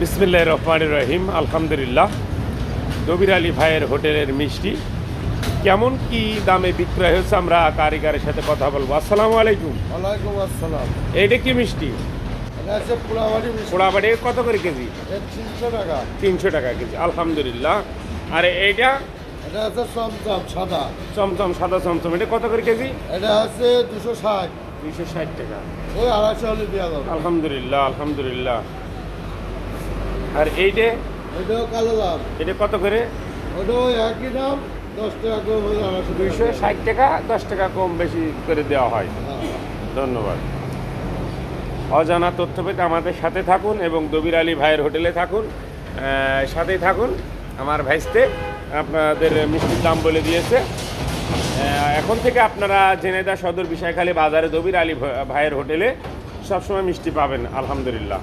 বিসমিল্লাহ রহমান রহিম আলহামদুলিল্লাহ। দবির আলী ভাইয়ের হোটেলের মিষ্টি। কেমন কি দামে বিক্রয় হচ্ছে আমরা কারিগরের সাথে কথা বলব। আসসালামু আলাইকুম। ওয়ালাইকুম আসসালাম। এইটা কি মিষ্টি? এটা পোড়াবাড়ি কত করে কেজি? তিনশো টাকা। তিনশো টাকা কেজি আলহামদুলিল্লাহ। আর এইটা? এটা হচ্ছে চমচম সাদা। চমচম সাদা চমচম এটা কত করে কেজি? এটা হচ্ছে দুশো ষাট। দুইশো ষাট টাকা। ওই আড়াইশো হলে দেওয়া যাবে। আলহামদুলিল্লাহ আলহামদুলিল্লাহ। আর এইটা এটাও কালো দাম এটা কত করে? ওটাও একই দাম দশ টাকা কম। দুইশো ষাট টাকা দশ টাকা কম বেশি করে দেওয়া হয়। ধন্যবাদ। অজানা তথ্য পেতে আমাদের সাথে থাকুন এবং দবির আলী ভাইয়ের হোটেলে থাকুন। সাথেই থাকুন। আমার ভাইস্তে আপনাদের মিষ্টির দাম বলে দিয়েছে। এখন থেকে আপনারা জেনেদা সদর বিষয়খালী বাজারে দবির আলী ভাইয়ের হোটেলে সবসময় মিষ্টি পাবেন আলহামদুলিল্লাহ।